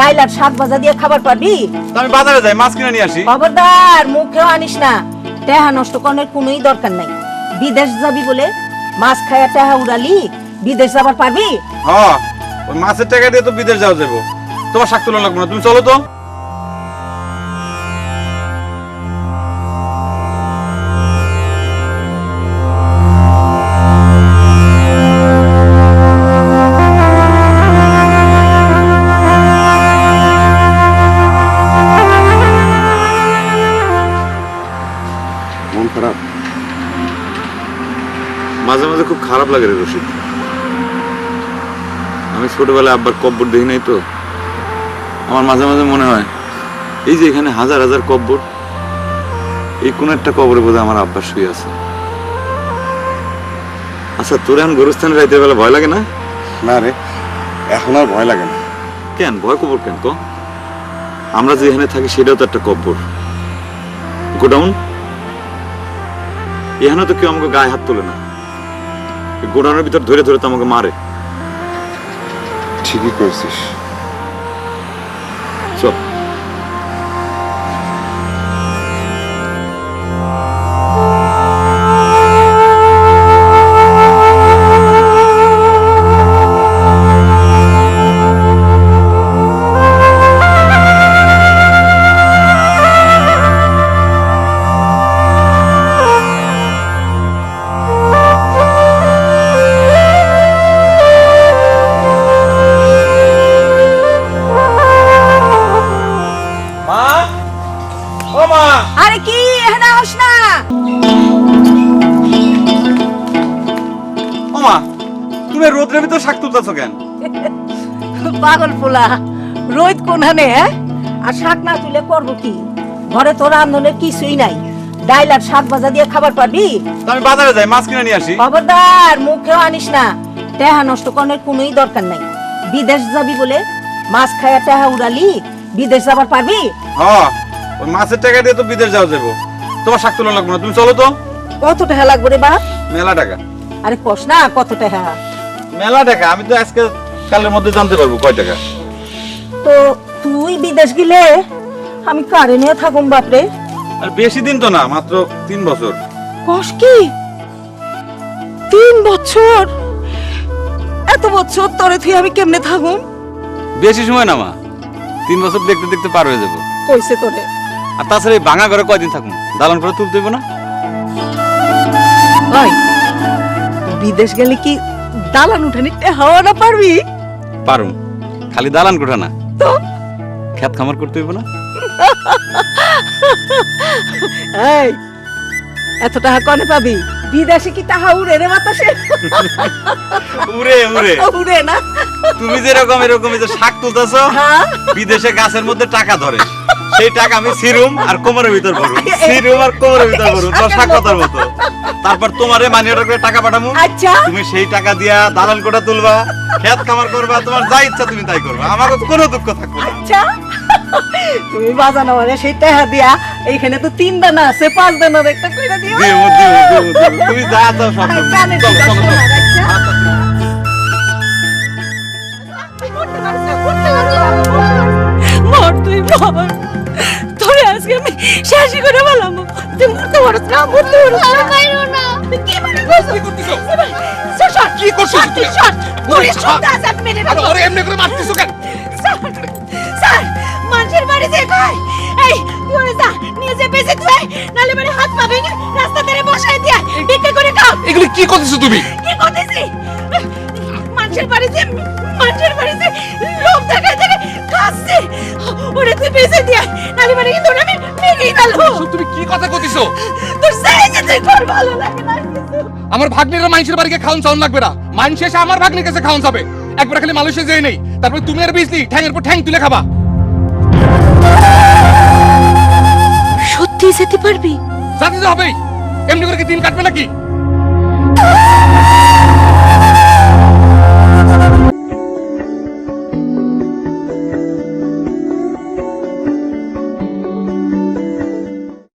ডাইল আর শাক ভাজা দিয়ে খাবার পাবি? আমি বাজারে যাই মাছ কিনে নিয়ে আসি। খবরদার মুখেও আনিস না। টেহা নষ্ট করার কোনোই দরকার নাই। বিদেশ যাবি বলে মাছ খায়া টেহা উড়ালি বিদেশ যাবার পারবি? হ ওই মাছের টাকা দিয়ে তো বিদেশ যাওয়া যাব তোমার শাক তোলা লাগবে না। তুমি চলো তো। মাঝে মাঝে খুব খারাপ লাগে রে রশিদ। আমি ছোটবেলায় আব্বার কব্বর দেখি নাই তো? আমার মাঝে মাঝে মনে হয় এই যে এখানে হাজার হাজার কব্বর এই কোন একটা কবরে বোধহয় আমার আব্বার শুয়ে আছে। আচ্ছা তোর এখন গরুস্থানে রাইতে বেলা ভয় লাগে না? না রে এখন আর ভয় লাগে না। কেন? ভয় কবর কেন তো আমরা যেখানে থাকি সেটাও তো একটা কব্বর। গোডাউন? এখানে তো কেউ আমাকে গায়ে হাত তোলে না। গোডাউনের ভিতর ধরে ধরে তো আমাকে মারে। ঠিকই করছিস। চল। মা আরে কি না। ও মা তুমি ভিতর শাক তুলতেছো কেন? পাগল পোলা রোদ হ্যাঁ? আর শাক না তুলে করব কি? ঘরে তোর কিছুই নাই। ডাইল আর শাক ভাজা দিয়ে খাবার পাবি? আমি বাজারে যাই মাছ কিনে নিয়ে আসি। খবরদার মুখেও আনিস না। টেহা নষ্ট করার কোনোই দরকার নাই। বিদেশ যাবি বলে মাছ খায়া টেহা উড়ালি বিদেশ যাবার পারবি? হ ওই মাছের টাকা দিয়ে তো বিদেশ যাওয়া যাব। তোমার শাক তোলা লাগবে না। তুমি চলো তো। কত টাকা লাগবে রে বাপ মেলা টাকা। আরে কস না কত টাকা? মেলা টাকা আমি তো আজকে কালের মধ্যে জানতে পারব কয় টাকা। তো তুই বিদেশ গেলে আমি কারে নিয়ে থাকুম বাপরে আর বেশি দিন তো না মাত্র তিন বছর। কস কি? তিন বছর? এত বছর তরে তুই আমি কেমনে থাকুম? বেশি সময় না মা তিন বছর দেখতে দেখতে পার হয়ে যাব। কইছে তোরে। আর তাছাড়া এই ভাঙা ঘরে কয়দিন থাকুন দালান করে তুলতে হইবো না? বিদেশ গেলে কি দালান উঠানি হাওয়া না পারবি? পারুম। খালি দালান কোঠা না। তো? খেত খামার করতে হইব না? এই এত টাকা কনে পাবি? বিদেশে কি তাহা উড়ে রে বাতাসে? উরে উড়ে। উড়ে না। তুমি যেরকম এরকম যে শাক তুলতেছো হ্যাঁ। বিদেশে গাছের মধ্যে টাকা ধরে। সেই টাকা আমি সিরুম আর কোমরের ভিতর ভরুম সিরুম আর কোমরের ভিতর ভরুম তোমার শাক কথার মতো। তারপর তোমারে মানি অর্ডার করে টাকা পাঠামু। আচ্ছা। তুমি সেই টাকা দিয়া দালান কোটা তুলবা খেত খামার করবা তোমার যা ইচ্ছা তুমি তাই করবা। আমার কোনো দুঃখ থাকবে না। আচ্ছা। তুমি বাজানো মানে সেই টাকা দিয়া এইখানে তো তিন দানা আছে পাঁচ দানার একটা কইরা দিও। তুমি যা চাও সব তোরে আজকে আমি শেষই করে বললাম তুই মরতে পারছ না মরতে পারছ না। কি মানে কি করছিস? কি করছিস তুই শট পুলিশ শট আছে আমি মেরে ফেলব আরে এমনি করে মারতিস কেন স্যার স্যার মানুষের বাড়ি যে কয়? এই তুই যা। নিয়ে যে বেঁচে তুই। নালে মানে হাত পা ভেঙে রাস্তা ধারে বসাই দিয়া ভিক্ষা করে খাও। এগুলো কি করতেছ তুমি? কি করতেছি? মানুষের বাড়িতে মানুষের ওরে তুই বেঁচে দিয়া নালে মানে কিন্তু ওরে আমি ফেলব। তুমি কি কথা কইতিছ? তোর সেই যে তুই তোর ভালো লাগে না আমার ভাগ্নিরা মানুষের বাড়িকে খাওয়ান চাউন লাগবে না। মানুষ এসে আমার ভাগ্নির কাছে খাওয়ান যাবে। একবার খালি মালয়েশিয়া যেয়ে নেই। তারপর তুমি আর বিজলি ঠ্যাংের পর ঠ্যাং তুলে খাবা। সত্যি যেতে পারবি? জাতি তো হবেই। এমনি করে কি দিন কাটবে নাকি?